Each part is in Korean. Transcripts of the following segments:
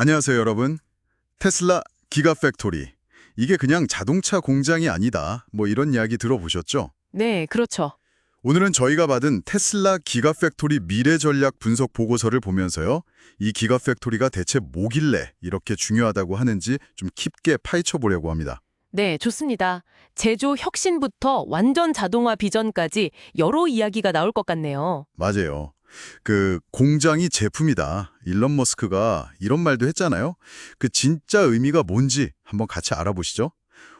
안녕하세요, 여러분. 테슬라 기가팩토리. 이게 그냥 자동차 공장이 아니다. 뭐 이런 이야기 들어보셨죠? 네, 그렇죠. 오늘은 저희가 받은 테슬라 기가팩토리 미래 전략 분석 보고서를 보면서요. 이 기가팩토리가 대체 뭐길래 이렇게 중요하다고 하는지 좀 깊게 파헤쳐 보려고 합니다. 네, 좋습니다. 제조 혁신부터 완전 자동화 비전까지 여러 이야기가 나올 것 같네요. 맞아요. 그 공장이 제품이다. 일론 머스크가 이런 말도 했잖아요. 그 진짜 의미가 뭔지 한번 같이 알아보시죠.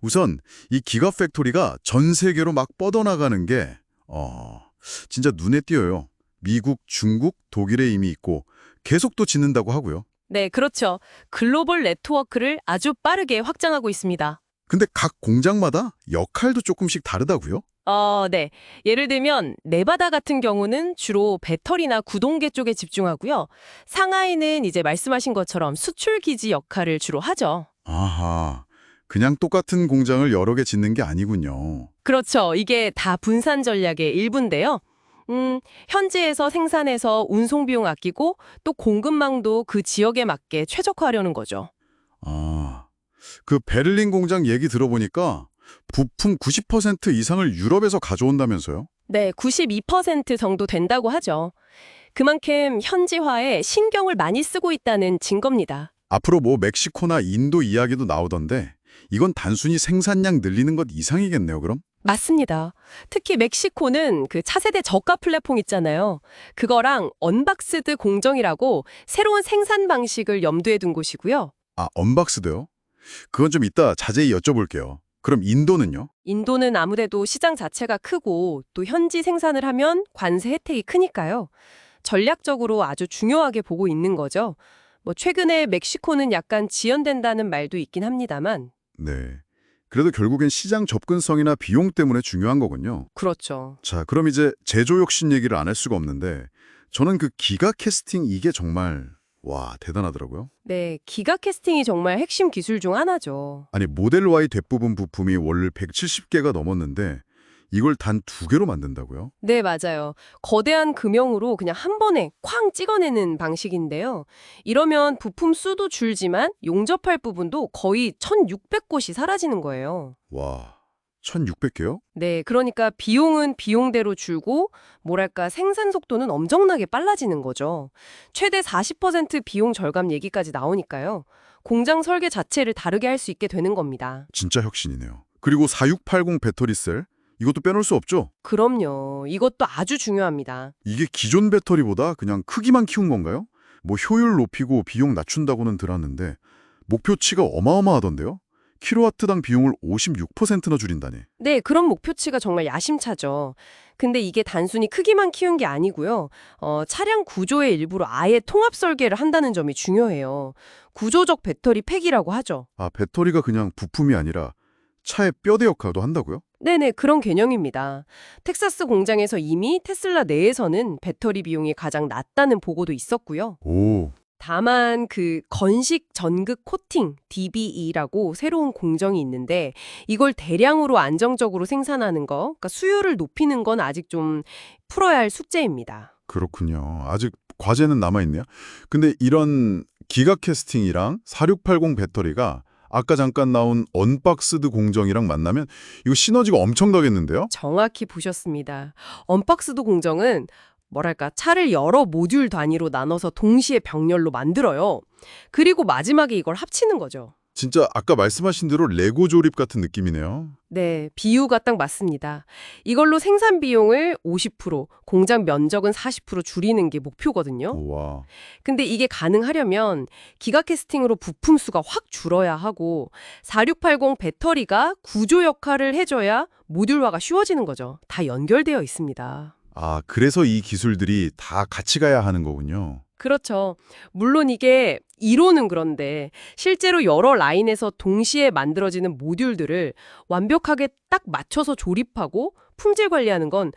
우선 이 기가팩토리가 전 세계로 막 뻗어나가는 게 어, 진짜 눈에 띄어요. 미국, 중국, 독일에 이미 있고 계속 또 짓는다고 하고요. 네, 그렇죠. 글로벌 네트워크를 아주 빠르게 확장하고 있습니다. 근데 각 공장마다 역할도 조금씩 다르다고요? 어, 네. 예를 들면 네바다 같은 경우는 주로 배터리나 구동계 쪽에 집중하고요. 상하이는 이제 말씀하신 것처럼 수출 기지 역할을 주로 하죠. 아하, 그냥 똑같은 공장을 여러 개 짓는 게 아니군요. 그렇죠. 이게 다 분산 전략의 일부인데요. 음, 현지에서 생산해서 운송 비용 아끼고 또 공급망도 그 지역에 맞게 최적화하려는 거죠. 아, 그 베를린 공장 얘기 들어보니까 부품 90% 이상을 유럽에서 가져온다면서요? 네, 92% 정도 된다고 하죠. 그만큼 현지화에 신경을 많이 쓰고 있다는 증거입니다. 앞으로 뭐 멕시코나 인도 이야기도 나오던데 이건 단순히 생산량 늘리는 것 이상이겠네요, 그럼? 맞습니다. 특히 멕시코는 그 차세대 저가 플랫폼 있잖아요. 그거랑 언박스드 공정이라고 새로운 생산 방식을 염두에 둔 곳이고요. 아, 언박스도요? 그건 좀 이따 자세히 여쭤볼게요. 그럼 인도는요? 인도는 아무래도 시장 자체가 크고 또 현지 생산을 하면 관세 혜택이 크니까요. 전략적으로 아주 중요하게 보고 있는 거죠. 뭐 최근에 멕시코는 약간 지연된다는 말도 있긴 합니다만 네. 그래도 결국엔 시장 접근성이나 비용 때문에 중요한 거군요. 그렇죠. 자, 그럼 이제 제조 혁신 얘기를 안 할 수가 없는데 저는 그 기가 캐스팅 이게 정말 와, 대단하더라고요. 네, 기가 캐스팅이 정말 핵심 기술 중 하나죠. 아니 모델 Y 대부분 부품이 월 170개가 넘었는데 이걸 단 두 개로 만든다고요? 네, 맞아요. 거대한 금형으로 그냥 한 번에 쾅 찍어내는 방식인데요. 이러면 부품 수도 줄지만 용접할 부분도 거의 1600곳이 사라지는 거예요. 와, 1600개요? 네, 그러니까 비용은 비용대로 줄고 뭐랄까 생산 속도는 엄청나게 빨라지는 거죠. 최대 40% 비용 절감 얘기까지 나오니까요. 공장 설계 자체를 다르게 할 수 있게 되는 겁니다. 진짜 혁신이네요. 그리고 4680 배터리셀 이것도 빼놓을 수 없죠? 그럼요. 이것도 아주 중요합니다. 이게 기존 배터리보다 그냥 크기만 키운 건가요? 뭐 효율 높이고 비용 낮춘다고는 들었는데 목표치가 어마어마하던데요? 킬로와트당 비용을 56%나 줄인다니. 네, 그런 목표치가 정말 야심차죠. 근데 이게 단순히 크기만 키운 게 아니고요. 어, 차량 구조의 일부로 아예 통합 설계를 한다는 점이 중요해요. 구조적 배터리 팩이라고 하죠. 아, 배터리가 그냥 부품이 아니라 차의 뼈대 역할도 한다고요? 네네, 그런 개념입니다. 텍사스 공장에서 이미 테슬라 내에서는 배터리 비용이 가장 낮다는 보고도 있었고요. 오, 다만 그 건식 전극 코팅 DBE라고 새로운 공정이 있는데 이걸 대량으로 안정적으로 생산하는 거, 그러니까 수요를 높이는 건 아직 좀 풀어야 할 숙제입니다. 그렇군요. 아직 과제는 남아있네요. 근데 이런 기가 캐스팅이랑 4680 배터리가 아까 잠깐 나온 언박스드 공정이랑 만나면 이거 시너지가 엄청나겠는데요? 정확히 보셨습니다. 언박스도 공정은 뭐랄까 차를 여러 모듈 단위로 나눠서 동시에 병렬로 만들어요. 그리고 마지막에 이걸 합치는 거죠. 진짜 아까 말씀하신 대로 레고 조립 같은 느낌이네요. 네, 비유가 딱 맞습니다. 이걸로 생산 비용을 50%, 공장 면적은 40% 줄이는 게 목표거든요. 와, 근데 이게 가능하려면 기가 캐스팅으로 부품 수가 확 줄어야 하고 4680 배터리가 구조 역할을 해줘야 모듈화가 쉬워지는 거죠. 다 연결되어 있습니다. 아 그래서 이 기술들이 다 같이 가야 하는 거군요. 그렇죠. 물론 이게 이론은 그런데 실제로 여러 라인에서 동시에 만들어지는 모듈들을 완벽하게 딱 맞춰서 조립하고 품질 관리하는 건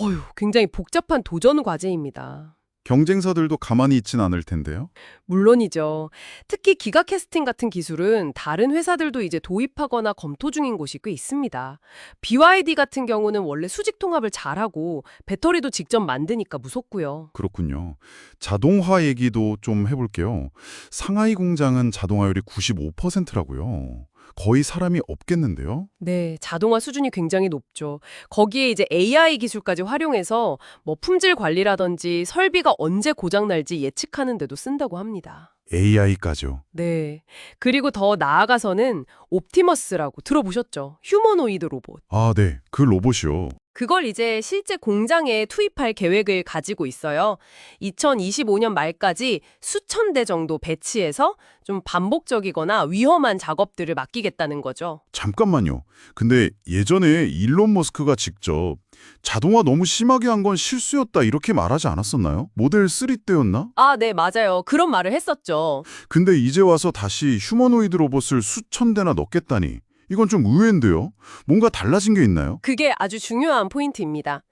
어휴, 굉장히 복잡한 도전 과제입니다. 경쟁사들도 가만히 있진 않을 텐데요. 물론이죠. 특히 기가 캐스팅 같은 기술은 다른 회사들도 이제 도입하거나 검토 중인 곳이 꽤 있습니다. BYD 같은 경우는 원래 수직 통합을 잘하고 배터리도 직접 만드니까 무섭고요. 그렇군요. 자동화 얘기도 좀 해볼게요. 상하이 공장은 자동화율이 95%라고요. 거의 사람이 없겠는데요? 네, 자동화 수준이 굉장히 높죠. 거기에 이제 AI 기술까지 활용해서 뭐 품질 관리라든지 설비가 언제 고장 날지 예측하는 데도 쓴다고 합니다. AI까지요. 네. 그리고 더 나아가서는 옵티머스라고 들어보셨죠? 휴머노이드 로봇. 아, 네. 그 로봇이요. 그걸 이제 실제 공장에 투입할 계획을 가지고 있어요. 2025년 말까지 수천 대 정도 배치해서 좀 반복적이거나 위험한 작업들을 맡기겠다는 거죠. 잠깐만요. 근데 예전에 일론 머스크가 직접 자동화 너무 심하게 한 건 실수였다 이렇게 말하지 않았었나요? 모델 3 때였나? 아, 네, 맞아요. 그런 말을 했었죠. 근데 이제 와서 다시 휴머노이드 로봇을 수천 대나 넣겠다니 이건 좀 의외인데요. 뭔가 달라진 게 있나요? 그게 아주 중요한 포인트입니다.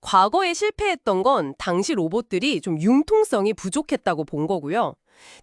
과거에 실패했던 건 당시 로봇들이 좀 융통성이 부족했다고 본 거고요.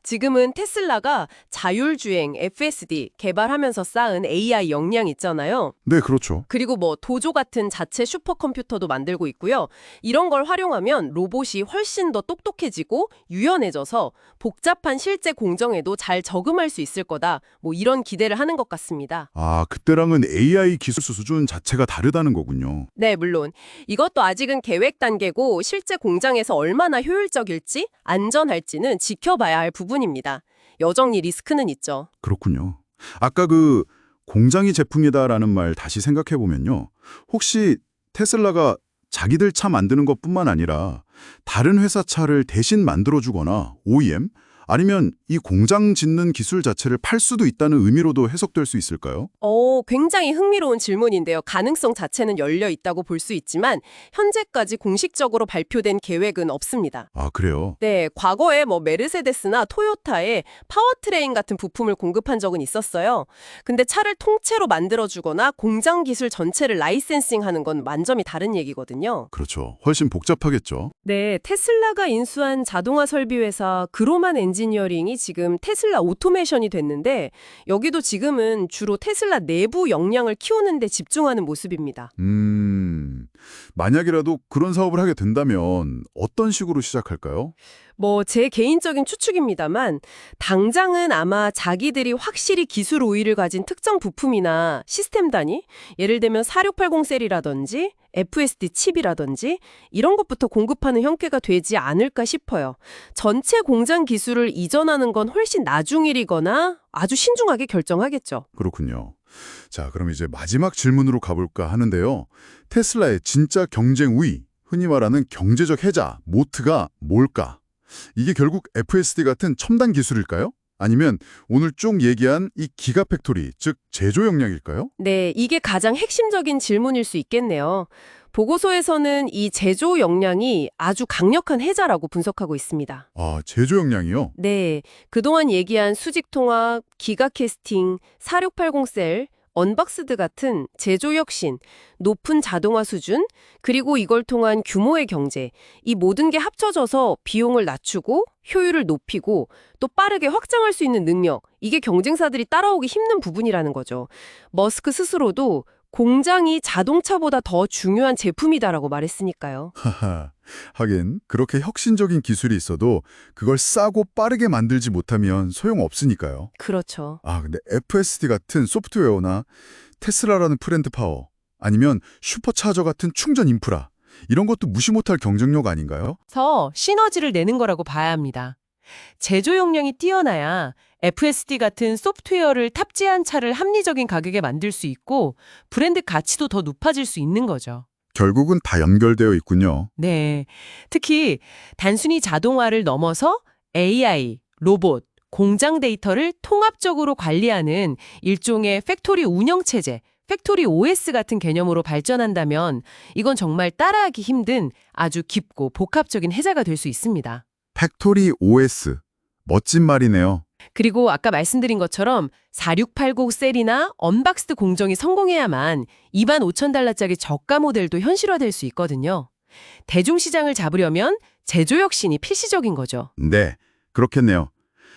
지금은 테슬라가 자율주행, FSD 개발하면서 쌓은 AI 역량 있잖아요. 네, 그렇죠. 그리고 뭐 도조 같은 자체 슈퍼컴퓨터도 만들고 있고요. 이런 걸 활용하면 로봇이 훨씬 더 똑똑해지고 유연해져서 복잡한 실제 공정에도 잘 적응할 수 있을 거다. 뭐 이런 기대를 하는 것 같습니다. 아, 그때랑은 AI 기술 수준 자체가 다르다는 거군요. 네, 물론 이것도 아직은 계획 단계고 실제 공장에서 얼마나 효율적일지 안전할지는 지켜봐야 할 부분입니다. 여전히 리스크는 있죠. 그렇군요. 아까 그 공장이 제품이다라는 말 다시 생각해 보면요. 혹시 테슬라가 자기들 차 만드는 것뿐만 아니라 다른 회사 차를 대신 만들어 주거나 OEM 아니면 이 공장 짓는 기술 자체를 팔 수도 있다는 의미로도 해석될 수 있을까요? 어, 굉장히 흥미로운 질문인데요. 가능성 자체는 열려 있다고 볼 수 있지만 현재까지 공식적으로 발표된 계획은 없습니다. 아, 그래요. 네, 과거에 뭐 메르세데스나 토요타에 파워트레인 같은 부품을 공급한 적은 있었어요. 근데 차를 통째로 만들어주거나 공장 기술 전체를 라이센싱하는 건 완전히 다른 얘기거든요. 그렇죠. 훨씬 복잡하겠죠. 네, 테슬라가 인수한 자동화 설비 회사 그로만 엔 지니어링이 지금 테슬라 오토메이션이 됐는데 여기도 지금은 주로 테슬라 내부 역량을 키우는 데 집중하는 모습입니다. 음, 만약이라도 그런 사업을 하게 된다면 어떤 식으로 시작할까요? 뭐 제 개인적인 추측입니다만 당장은 아마 자기들이 확실히 기술 우위를 가진 특정 부품이나 시스템 단위, 예를 들면 4680 셀이라든지 FSD 칩이라든지 이런 것부터 공급하는 형태가 되지 않을까 싶어요. 전체 공장 기술을 이전하는 건 훨씬 나중 일이거나 아주 신중하게 결정하겠죠. 그렇군요. 자, 그럼 이제 마지막 질문으로 가볼까 하는데요. 테슬라의 진짜 경쟁 우위, 흔히 말하는 경제적 해자, 모트가 뭘까? 이게 결국 FSD 같은 첨단 기술일까요? 아니면 오늘 쭉 얘기한 이 기가 팩토리, 즉 제조 역량일까요? 네, 이게 가장 핵심적인 질문일 수 있겠네요. 보고서에서는 이 제조 역량이 아주 강력한 해자라고 분석하고 있습니다. 아, 제조 역량이요? 네, 그동안 얘기한 수직 통합, 기가 캐스팅, 4680 셀, 언박스드 같은 제조 혁신, 높은 자동화 수준, 그리고 이걸 통한 규모의 경제, 이 모든 게 합쳐져서 비용을 낮추고 효율을 높이고 또 빠르게 확장할 수 있는 능력, 이게 경쟁사들이 따라오기 힘든 부분이라는 거죠. 머스크 스스로도 공장이 자동차보다 더 중요한 제품이다라고 말했으니까요. 하긴 그렇게 혁신적인 기술이 있어도 그걸 싸고 빠르게 만들지 못하면 소용없으니까요. 그렇죠. 아, 근데 FSD 같은 소프트웨어나 테슬라라는 프렌드 파워 아니면 슈퍼차저 같은 충전 인프라 이런 것도 무시 못할 경쟁력 아닌가요? 서 시너지를 내는 거라고 봐야 합니다. 제조 역량이 뛰어나야 FSD 같은 소프트웨어를 탑재한 차를 합리적인 가격에 만들 수 있고 브랜드 가치도 더 높아질 수 있는 거죠. 결국은 다 연결되어 있군요. 네. 특히 단순히 자동화를 넘어서 AI, 로봇, 공장 데이터를 통합적으로 관리하는 일종의 팩토리 운영 체제, 팩토리 OS 같은 개념으로 발전한다면 이건 정말 따라하기 힘든 아주 깊고 복합적인 해자가 될 수 있습니다. 팩토리 OS. 멋진 말이네요. 그리고 아까 말씀드린 것처럼 4680 셀이나 언박스드 공정이 성공해야만 2만 5천 달러짜리 저가 모델도 현실화될 수 있거든요. 대중시장을 잡으려면 제조 혁신이 필시적인 거죠. 네, 그렇겠네요.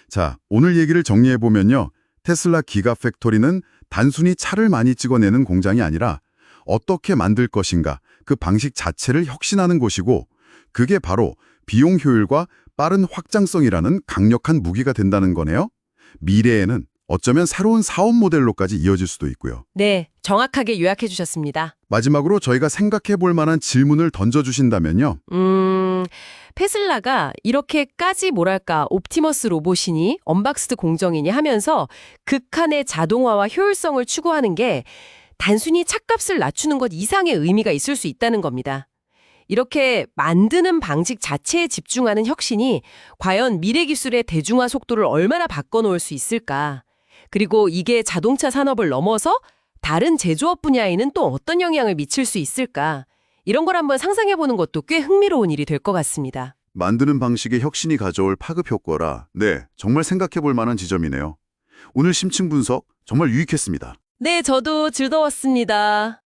자, 오늘 얘기를 정리해보면요. 테슬라 기가 팩토리는 단순히 차를 많이 찍어내는 공장이 아니라 어떻게 만들 것인가 그 방식 자체를 혁신하는 곳이고 그게 바로 비용 효율과 빠른 확장성이라는 강력한 무기가 된다는 거네요. 미래에는 어쩌면 새로운 사업 모델로까지 이어질 수도 있고요. 네, 정확하게 요약해 주셨습니다. 마지막으로 저희가 생각해 볼 만한 질문을 던져주신다면요. 음, 테슬라가 이렇게까지 뭐랄까 옵티머스 로봇이니 언박스드 공정이니 하면서 극한의 자동화와 효율성을 추구하는 게 단순히 차값을 낮추는 것 이상의 의미가 있을 수 있다는 겁니다. 이렇게 만드는 방식 자체에 집중하는 혁신이 과연 미래 기술의 대중화 속도를 얼마나 바꿔놓을 수 있을까? 그리고 이게 자동차 산업을 넘어서 다른 제조업 분야에는 또 어떤 영향을 미칠 수 있을까? 이런 걸 한번 상상해보는 것도 꽤 흥미로운 일이 될 것 같습니다. 만드는 방식의 혁신이 가져올 파급 효과라 네, 정말 생각해 볼 만한 지점이네요. 오늘 심층 분석 정말 유익했습니다. 네, 저도 즐거웠습니다.